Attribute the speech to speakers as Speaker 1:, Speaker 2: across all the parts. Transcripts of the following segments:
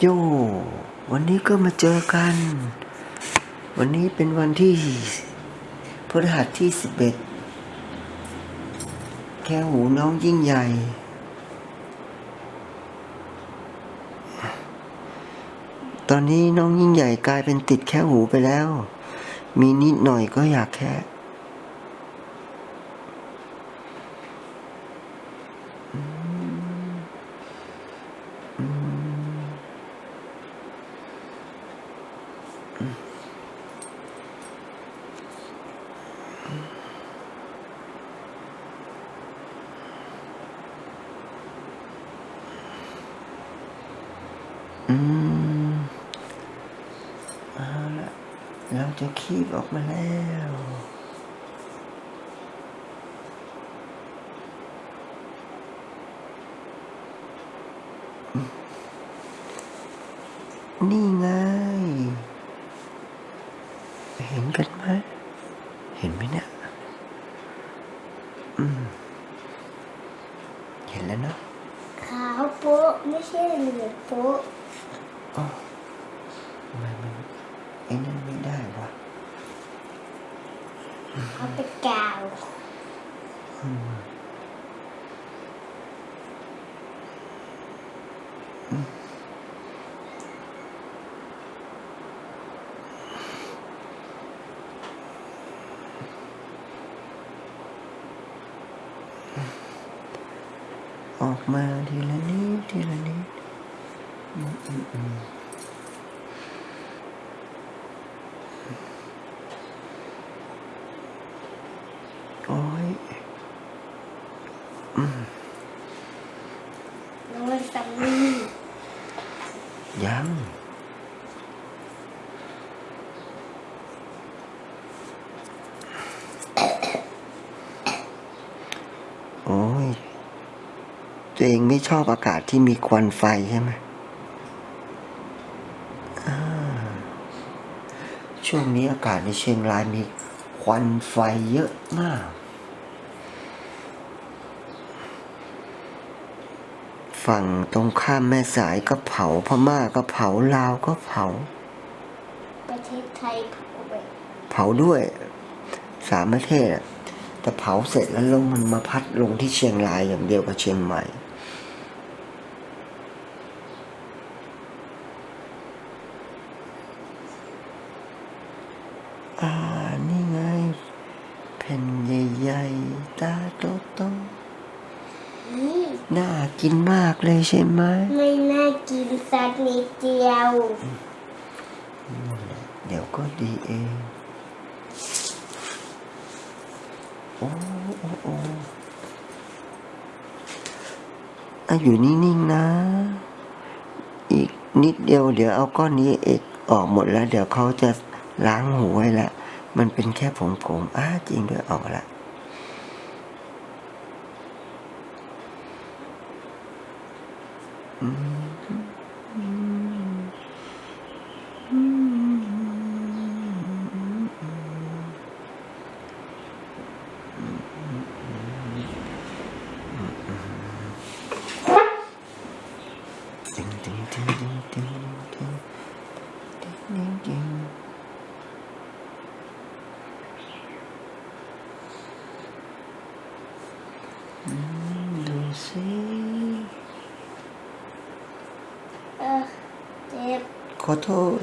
Speaker 1: โย วันนี้ก็มาเจอกัน วันนี้เป็นวันที่พฤหัสที่สิบเอ็ดแค่หูน้องยิ่งใหญ่ ตอนนี้น้องยิ่งใหญ่กลายเป็นติดแค่หูไปแล้ว มีนิดหน่อยก็อยากแค่ เราจะคีบออกมาแล้วนี่ไง เห็นกันไหม เห็นไหมเนี่ยอืม เห็นแล้วเนอะ
Speaker 2: ขาวโป๊ะ ไม่ใช่เหลืองโป๊ะ
Speaker 1: อ๋อทำไมมัน ไอ้นั่นไม่ได้วะ
Speaker 2: เอาไปกาว
Speaker 1: ออกมาทีละนิดทีละนิดอืมอืมอืม
Speaker 2: น้องสังลี
Speaker 1: ยังโอ้ยตัวเองไม่ชอบอากาศที่มีควันไฟใช่ไหมช่วงนี้อากาศในเชียงรายมีควันไฟเยอะมาก ฝั่งตรงข้ามแม่สายก็เผาพม่าก็เผาลาวก็เผา
Speaker 2: ประเทศไทยเผาไป
Speaker 1: เผาด้วย สามประเทศอะแต่เผาเสร็จแล้วลมมันมาพัดลงที่เชียงรายอย่างเดียวกับเชียงใหม่อ่า กินมากเลยใช่ไหม
Speaker 2: ไม่น่ากินสักนิดเดียว
Speaker 1: เดี๋ยวก็ดีเอง โอ้โอ้โอ้อะอยู่นิ่งๆนะ อีกนิดเดียวเดี๋ยวเอาก้อนนี้เอกออกหมดแล้ว เดี๋ยวเขาจะล้างหูไว้ละ มันเป็นแค่ผงผงๆอ้าจริงด้วยออกละ 叮叮
Speaker 2: 叮叮叮叮叮叮。
Speaker 1: ขอโทษ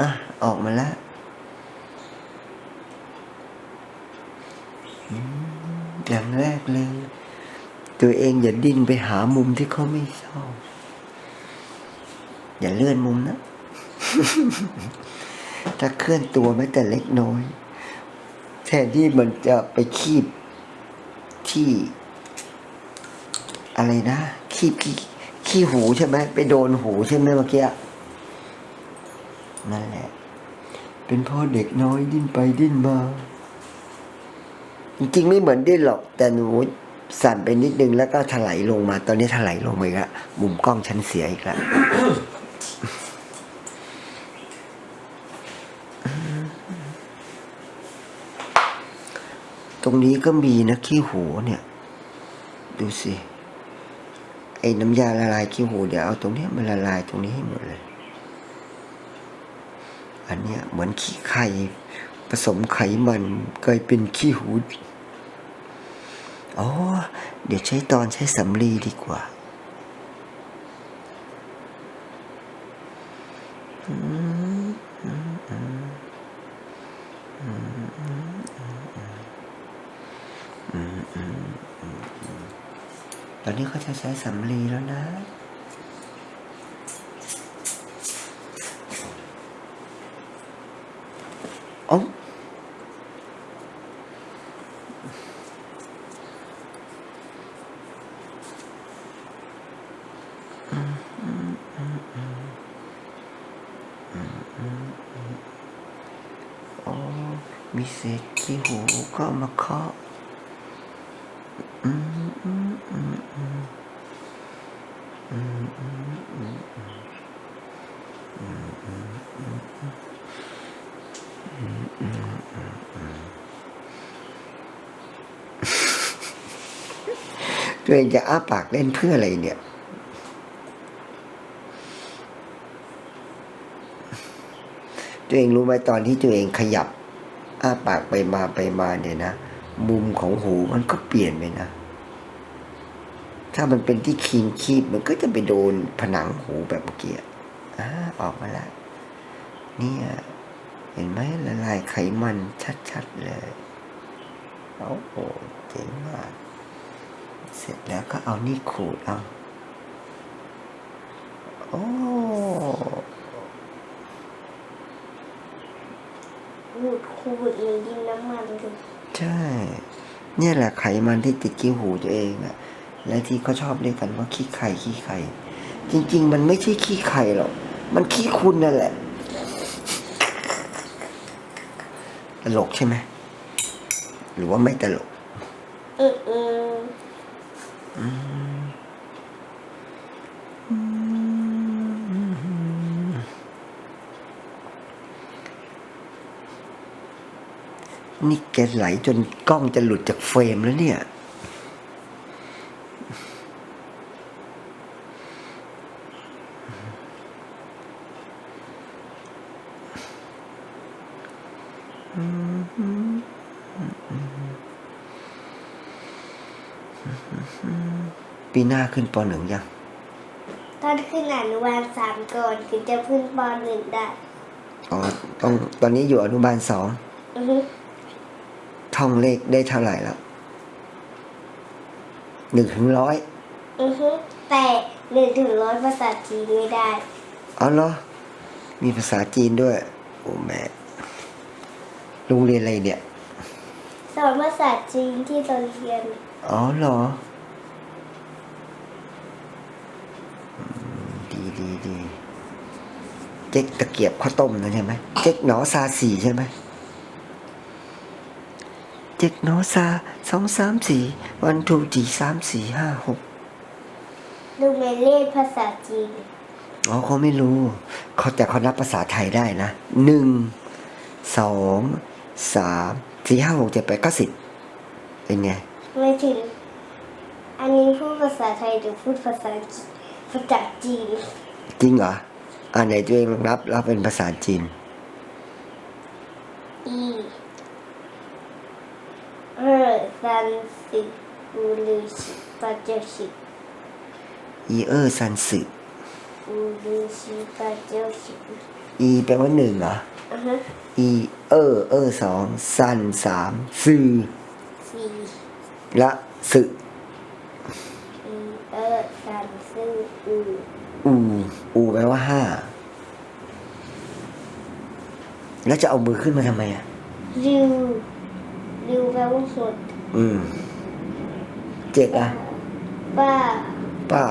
Speaker 1: อะ ออกมาแล้วอย่างแรกเลย ตัวเองอย่าดิ้นไปหามุมที่เขาไม่ชอบ อย่าเลื่อนมุมนะ ถ้าเคลื่อนตัวแม้แต่เล็กน้อย แทนที่มันจะไปคีบที่ อะไรนะ คีบขี้ ขี้หูใช่ไหมไปโดนหูใช่ไหมเมื่อกี้นั่นแหละ เป็นพ่อเด็กน้อยดิ้นไปดิ้นมา จริงๆไม่เหมือนดิ้นหรอก แต่หนูสั่นไปนิดนึงแล้วก็ถลายลงมา ตอนนี้ถลายลงมาอีกแล้วมุมกล้องฉันเสียอีกแล้วตรงนี้ก็มีนะขี้หูเนี่ย ดูสิ ไอ้น้ำยาละลายขี้หูเดี๋ยวเอาตรงนี้มาละลายตรงนี้ให้หมดเลย อันเนี้ยเหมือนขี้ไข่ผสมไขมันกลายเป็นขี้หูอ๋อ เดี๋ยวใช้ตอนใช้สำลีดีกว่า นี้เขาจะใช้สำลีแล้วนะเอ้มีเศษที่หูก็มาเคาะอืม ตัวเองจะอ้าปากเล่นเพื่ออะไรเนี่ย ตัวเองรู้ไหมตอนที่ตัวเองขยับ อ้าปากไปมาไปมาเนี่ยนะ มุมของหูมันก็เปลี่ยนไปนะ ถ้ามันเป็นที่คีนคีบมันก็จะไปโดนผนังหูแบบเมื่อกี้อ่าออกมาแล้วเนี่ยเห็นไหมละลายไขมันชัดๆเลย โอ้โหเจ๋งมาก เสร็จแล้วก็เอานี่ขูดเอา โอ้
Speaker 2: ขูดขูดเลยดินน้ำมันเลย
Speaker 1: ใช่ เนี่ยแหละไขมันที่ติดขี้หูตัวเองอะและที่เขาชอบเรียกกันว่าขี้ไข่ขี้ไข่ จริง ๆ มันไม่ใช่ขี้ไข่หรอก มันขี้คุณนั่นแหละตลกใช่ไหม หรือว่าไม่ตลก
Speaker 2: อืมอืม
Speaker 1: นี่แกไหลจนกล้องจะหลุดจากเฟรมแล้วเนี่ย ขึ้นปหนึ่งยัง
Speaker 2: ตอนขึ้นอนุบาลสามก่อนถึงจะขึ้นปหนึ่งได้
Speaker 1: อ๋อต้องตอนนี้อยู่อนุบาลสอง
Speaker 2: อือฮึ
Speaker 1: ท่องเลขได้เท่าไหร่แล้วหนึ่งถึงร้อย
Speaker 2: อือฮึแต่หนึ่งถึงร้อยภาษาจีนไม่ได้
Speaker 1: อ๋อเหรอมีภาษาจีนด้วย โอ้แม่โรงเรียนอะไรเนี่ย
Speaker 2: สอนภาษาจีนที่โรงเรียน
Speaker 1: อ๋อเหรออืมดีดีดี เจ๊กตะเกียบข้าวต้มนะใช่ไหมเจ๊กหนอซาสี่ใช่ไหมเจ๊กหนอซาสองสามสี่วันทูจีสามสี่ห้าหก
Speaker 2: ดูเมเล่ภาษาจีน
Speaker 1: อ๋อเขาไม่รู้เขาแต่เขานับภาษาไทยได้นะหนึ่งสองสามสี่ห้าหกเจ็ดแปดเก้าสิบเป็นไง
Speaker 2: ไม่ถึง อันนี้พูดภาษาไทยหรือพูดภาษาจีนภาษาจีน
Speaker 1: จริงเหรอ อ่าไหนตัวเองลองนับแล้วเป็นภาษาจีน
Speaker 2: อี二三四五六七八九十
Speaker 1: อีเออร์ซันสึ
Speaker 2: 五六七八九十
Speaker 1: อีแปลว่าหนึ่งเหรอ
Speaker 2: อือฮะ
Speaker 1: อีเออเออสองซันสามซือ
Speaker 2: สี่
Speaker 1: และสึ
Speaker 2: อีเออสามสี่ อู
Speaker 1: อูอูแปลว่าห้าแล้วจะเอามือขึ้นมาทำไมอะ
Speaker 2: ริวริวแปลว่าหด
Speaker 1: อืมเจ็ดอะ
Speaker 2: ป้า
Speaker 1: ป้า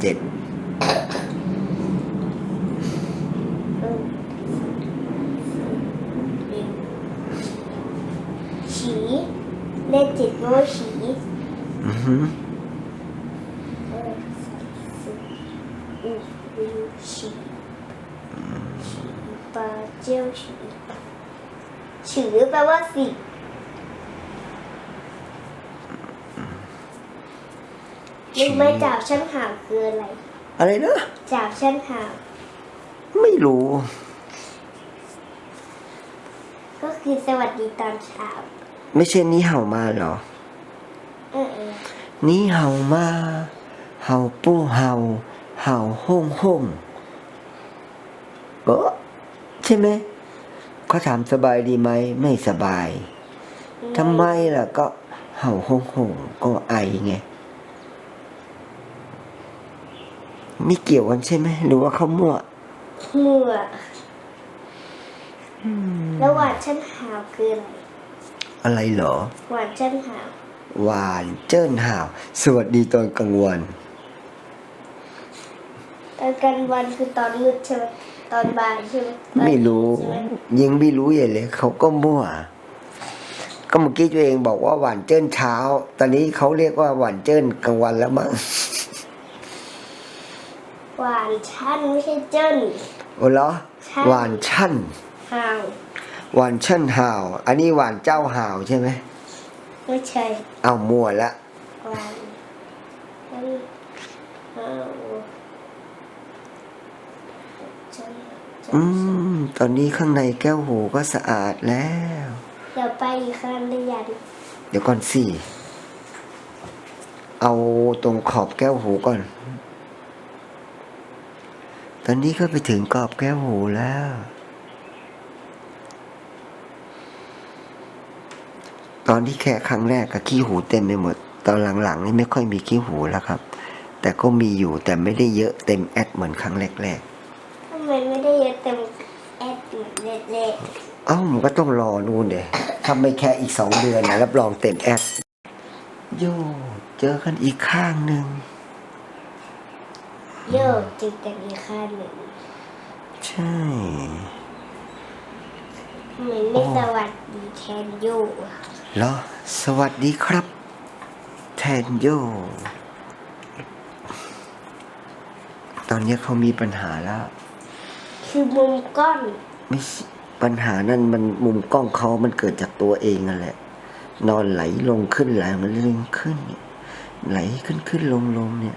Speaker 1: เจ็ด
Speaker 2: เออริวฉีเลขเจ็ดแปลว่าฉี
Speaker 1: อือหือ
Speaker 2: เออสามสี่ อูริวฉีฉีปาเจ้าฉีฉีแปลว่าสิบรู้ไหมจ่าวชั้นหาวคืออะไร
Speaker 1: อะไรนะ
Speaker 2: จ่าวชั้นหาว
Speaker 1: ไม่รู้
Speaker 2: ก็คือสวัสดีตอนเช้า
Speaker 1: ไม่ใช่นี่เห่ามาเหรอ
Speaker 2: เออเออ
Speaker 1: นี่เห่ามา เห่าปู้เห่า เห่าห้องห้องเออใช่ไหมเขาถามสบายดีไหม ไม่สบายทำไมล่ะ ก็เห่าห้องห้องก็ไอไงไม่เกี่ยวกันใช่ไหมหรือว่าเขามั่ว
Speaker 2: เมื่อแล้วหวานชั้นหาวคืออะไร
Speaker 1: อะไรเหรอ
Speaker 2: หวานชั้นหาว
Speaker 1: หวานเจิ้นห่าว สวัสดีตอนกลางวัน
Speaker 2: ตอนกลางวันคือตอนมืดใช่ไหมตอนบ่ายใช่ไหมตอน
Speaker 1: ไม่รู้
Speaker 2: ใช่ไหม
Speaker 1: ยังไม่รู้ใหญ่เลย เขาก็มั่ว ก็เมื่อกี้ตัวเองบอกว่าหวานเจิ้นเช้า ตอนนี้เขาเรียกว่าหวานเจิ้นกลางวันแล้วมั้ง
Speaker 2: หวานชั้นไม่ใช่เจิ้น
Speaker 1: โอ้เหรอ
Speaker 2: ใช่
Speaker 1: หวานชั่น
Speaker 2: หาว
Speaker 1: หวานชั่นห่าว อันนี้หวานเจ้าห่าวใช่ไหม
Speaker 2: ไม่ใช่
Speaker 1: เอามั่วละ
Speaker 2: หวานชั้นหาวชั้นชั้น
Speaker 1: อืม ตอนนี้ข้างในแก้วหูก็สะอาดแล้ว
Speaker 2: เดี๋ยวไปอีกครั้งได้ยัง
Speaker 1: เดี๋ยวก่อนสิ เอาตรงขอบแก้วหูก่อน ตอนนี้ก็ไปถึงกรอบแก้วหูแล้ว ตอนที่แค่ครั้งแรกก็ขี้หูเต็มไปหมด ตอนหลังๆนี่ไม่ค่อยมีขี้หูแล้วครับ แต่ก็มีอยู่แต่ไม่ได้เยอะเต็มแอดเหมือนครั้งแรก
Speaker 2: ทำไมไม่ได้เยอะเต็มแอดเหมือ นเล็ก
Speaker 1: ๆเอ้ามันก็ต้องรอนู่นเดยทำไม่แค่อีกสองเดือนนะรับรองเต็มแอดโยเจอกันอีกข้างหนึ่ง
Speaker 2: ๆโยกจิกกันอีกข้างหนึ่ง
Speaker 1: ใช่
Speaker 2: ทำไมไม่สวัสดีแทนโยอะ
Speaker 1: เหรอสวัสดีครับ แทนโยตอนนี้เขามีปัญหาแล้ว
Speaker 2: คือมุมก้อน
Speaker 1: ไม่ใช่ ปัญหานั่นมันมุมกล้องเขามันเกิดจากตัวเองนั่นแหละ นอนไหลลงขึ้นไหลมันลงขึ้นเนี่ยไหลขึ้นขึ้นลงลงเนี่ย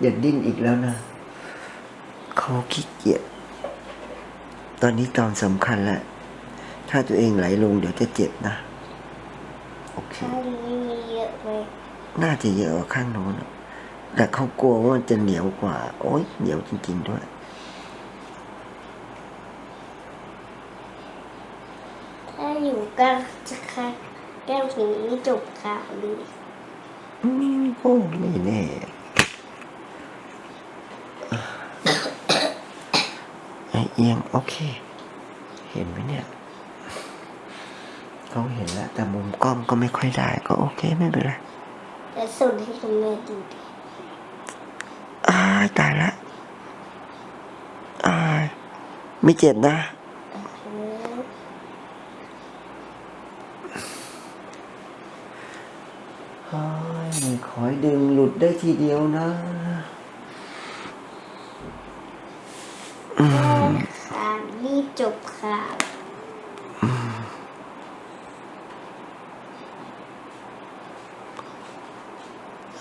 Speaker 1: อย่าดิ้นอีกแล้วนะเขาขี้เกียจตอนนี้ตอนสำคัญแหละ ถ้าตัวเองไหลลงเดี๋ยวจะเจ็บนะ โอเค
Speaker 2: ข้างนี้มีเยอะไหม
Speaker 1: น่าจะเยอะกว่าข้างโน้นอะแต่เขากลัวว่ามันจะเหนียวกว่า โอ๊ยเหนียวจริง ๆ ด้วย
Speaker 2: ถ้าอยู่ ก็จะค่ะแก้มถึงจบข่าวเลย
Speaker 1: อืมโอ้ไม่แน่ไอเอียงโอเค เห็นไหมเนี่ยเขาเห็นแล้ว แต่มุมกล้องก็ไม่ค่อยได้ ก็โอเคไม่เป็นไร
Speaker 2: แต่สุดให้คุณแม่ดูดิ
Speaker 1: อ้ายตายละอ้ายไม่เจ็บนะ
Speaker 2: เออ
Speaker 1: เฮ้ยข อให้ดึงหลุดได้ทีเดียวนะ
Speaker 2: แก้มขารีบจบข่าว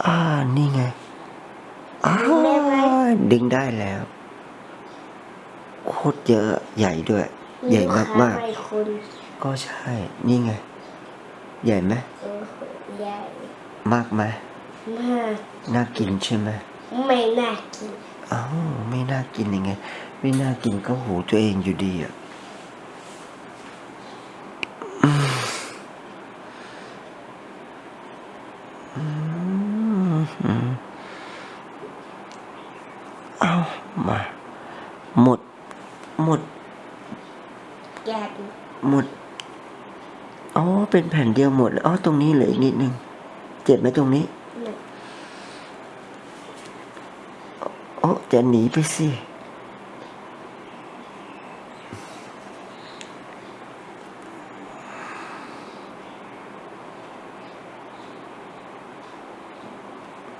Speaker 1: อ่า นี่ไงอ้าดึงได้แล้ว โคตรเยอะใหญ่ด้วย ใหญ่มากมาก
Speaker 2: ลูค้ใหม่คน
Speaker 1: ๆก็ใช่ นี่ไง ใหญ่ไหม
Speaker 2: โอ้โหใหญ่
Speaker 1: มากไหม
Speaker 2: มาก
Speaker 1: น่ากินใช่ไหม
Speaker 2: ไม่น่ากิน
Speaker 1: อ้าวไม่น่ากินยังไง ไม่น่ากินก็หูตัวเองอยู่ดีอะอืมอืมอืมเอามา หมด หมด
Speaker 2: อยากดู
Speaker 1: หมด อ๋อ เป็นแผ่นเดียวหมดเลยอ๋อ ตรงนี้เหลืออีกนิดนึง เจ็บไหมตรงนี้
Speaker 2: หนึ่ง
Speaker 1: โอ้ จะหนีไปสิ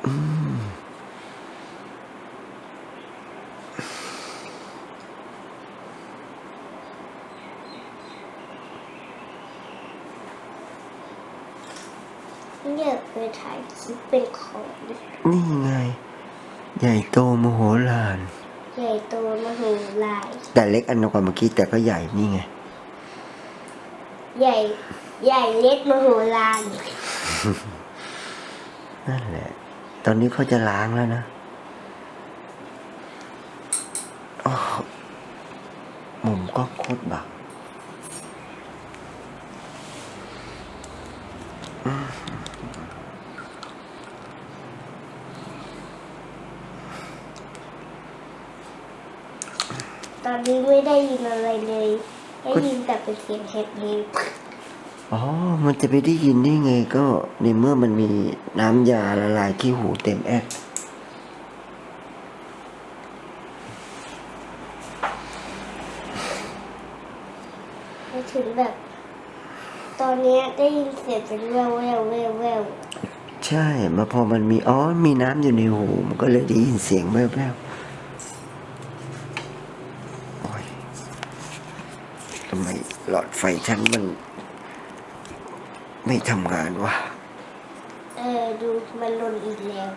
Speaker 1: อืม
Speaker 2: อยากไปถ่ายคลิปเป็นของดิ
Speaker 1: นี่ไง ใหญ่โตมโหฬาร
Speaker 2: ใหญ่โตมโหฬาร
Speaker 1: แต่เล็กอันกว่าเมื่อกี้แต่ก็ใหญ่นี่ไง
Speaker 2: ใหญ่ ใหญ่เล็กมโหฬาร
Speaker 1: นั่นแหละ ตอนนี้เขาจะล้างแล้วนะอ้อมุมก็โคตรบัก
Speaker 2: ตอนนี้ไม่ได้ยินอะไรเลยได้ยินแต่เป็นเสียงแหบเพลง
Speaker 1: อ๋อ มันจะไปได้ยินได้ไงก็ในเมื่อมันมีน้ำยาละลายขี้หูเต็มแอด
Speaker 2: ไปถึงแบบ ตอนเนี้ยได้ยินเสียงเป็นแววแววแววแวว
Speaker 1: ใช่ มาพอมันมีอ๋อมีน้ำอยู่ในหู มันก็เลยได้ยินเสียงแว่วๆโอ้ยทำไมหลอด ไฟฉันมัน ไม่ทำงานวะ
Speaker 2: เออดูมันหล่นอีกแล้ว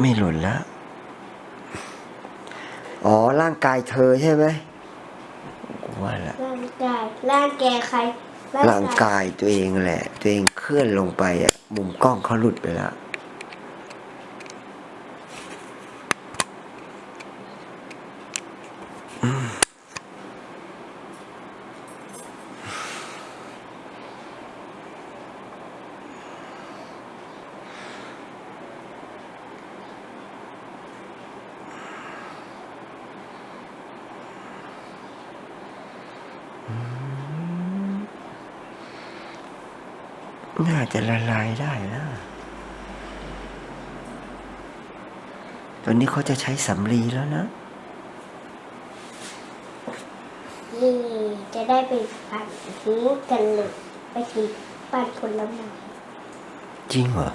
Speaker 1: ไม่หล่นแล้วอ๋อ ร่างกายเธอใช่ไหมกูว่าละ
Speaker 2: ร่างกายร่างแกใคร
Speaker 1: ร่างกายตัวเองแหละ ตัวเองเคลื่อนลงไปอะมุมกล้องเขาหลุดไปแล้ว น่าจะละลายได้นะตอนนี้เขาจะใช้สำลีแล้วนะ
Speaker 2: นี่จะได้ไปปั่นหูกันเลยไปถึงปั่นผลไม้
Speaker 1: จริงเหรอ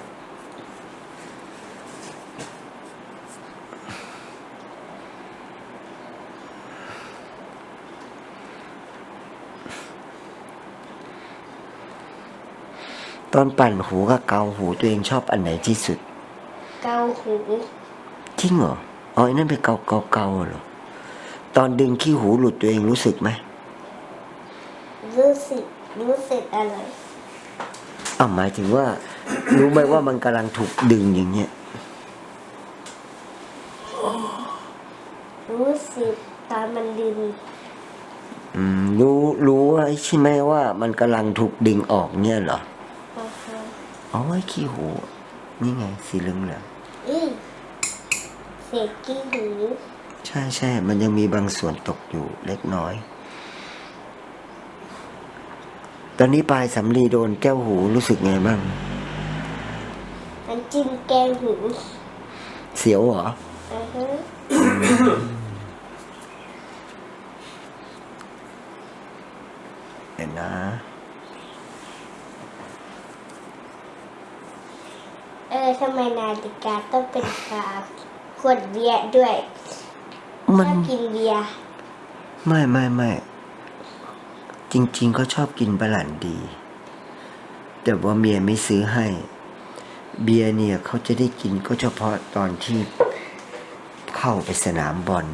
Speaker 1: ตอนปั่นหูกับเกาหูตัวเองชอบอันไหนที่สุด
Speaker 2: เกาหู
Speaker 1: จริงเหรออ๋อไอ้นั่นเป็นเกาเกาเกาเหรอตอนดึงขี้หูหลุดตัวเองรู้สึกไหม
Speaker 2: รู้สึกรู้สึกอะไร
Speaker 1: อ้าวหมายถึงว่า รู้ไหมว่ามันกำลังถูกดึงอย่างเงี้ย
Speaker 2: รู้สึกตอนมันดึง
Speaker 1: อืมรู้รู้ว่าใช่ไหมว่ามันกำลังถูกดึงออกเนี่ยเหรอ
Speaker 2: อ่าฮะ
Speaker 1: อ๋อไอ้ขี้หู นี่ไง สีเหลืองเหลือง
Speaker 2: อีเศษกี้หู
Speaker 1: ๆใช่ใช่ มันยังมีบางส่วนตกอยู่เล็กน้อย ตอนนี้ปลายสำลีโดนแก้วหูรู้สึกไงบ้าง
Speaker 2: มันจิ้มแกงหู
Speaker 1: เสียวเหรอ
Speaker 2: อ่าฮะ
Speaker 1: เดี๋ยวนะ
Speaker 2: เออ ทำไมนาฬิกาต้องเป็นกาขวดเบียร์ด้วย
Speaker 1: มั
Speaker 2: ช
Speaker 1: น
Speaker 2: อบกินเบียร์
Speaker 1: ไม่ไม่ไม่จริง ๆ ก็ชอบกินบะหลันดี แต่ว่าเมียไม่ซื้อให้ เบียร์เนี่ยเขาจะได้กินก็เฉพาะตอนที่เข้าไปสนามบอล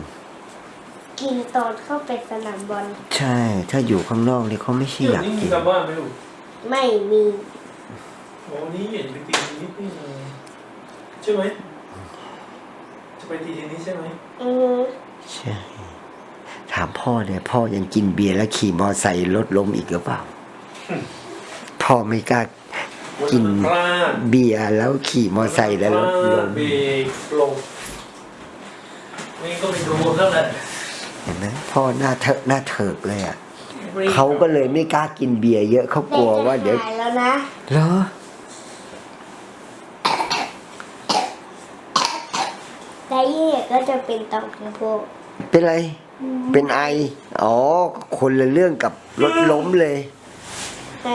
Speaker 2: กินตอนเข้าไปสนามบอล
Speaker 1: ใช่ ถ้าอยู่ข้างนอกเนี่ยเขาไม่ใช่
Speaker 3: เดี๋
Speaker 1: อยยาวก
Speaker 3: นี้มี
Speaker 1: กิน
Speaker 3: คำว่าไหมลูก
Speaker 2: ไม่มี
Speaker 3: โอ้นี่เห็นไปตีนิดนึงใช่ไหมจะไปตีเทนนิสใช่ไหม
Speaker 2: อือ
Speaker 1: ใช่ถามพ่อเนี่ย พ่อยังกินเบียร์แล้วขี่มอไซค์รถล้มอีกหรือเปล่า พ่อไม่กล้ากิน
Speaker 3: พลาด
Speaker 1: เบียร์แล้วขี่มอไซค์แล้วรถล้ม
Speaker 3: เบรกลงนี่ก็เป็นโดนแล้วแหละ
Speaker 1: เห็นไหมพ่อหน้าเถอะหน้าเถิกเลยอะเขาก็เลยไม่กล้ากินเบียร์เยอะเขากลัวว่าเดี๋ยว
Speaker 2: หายแล้วนะ
Speaker 1: เหรอ
Speaker 2: แต่ยี่ก็ จะเป็นตองของพวก
Speaker 1: เป็นไร เป็นไอ อ๋อ คนละเรื่องกับรถล้มเลย
Speaker 2: แต่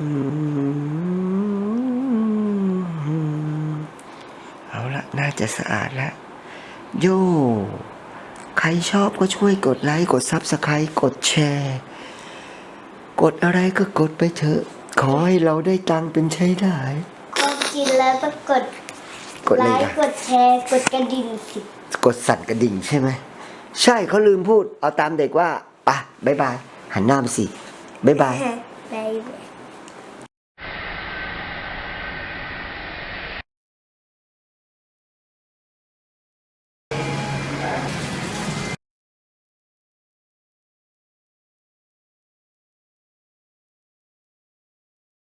Speaker 1: อืมาจะสะอาดแล้วโย่ ใครชอบก็ช่วยกดไลค์กดซับสไครต์กดแชร์ กดอะไรก็กดไปเถอะ ขอให้เราได้ตังค์เป็นใช้ได้
Speaker 2: ก็กินแล้วต้องกด
Speaker 1: กด
Speaker 2: ไล
Speaker 1: เลย
Speaker 2: ค์
Speaker 1: นะ
Speaker 2: กดแชร์กดกระดิ่งสิ
Speaker 1: กดสั่นกระดิ่งใช่ไหม ใช่เขาลืมพูด เอาตามเด็กว่าปะบายบาย หันหน้าไปสิบายบาย
Speaker 2: บ๊ายบาย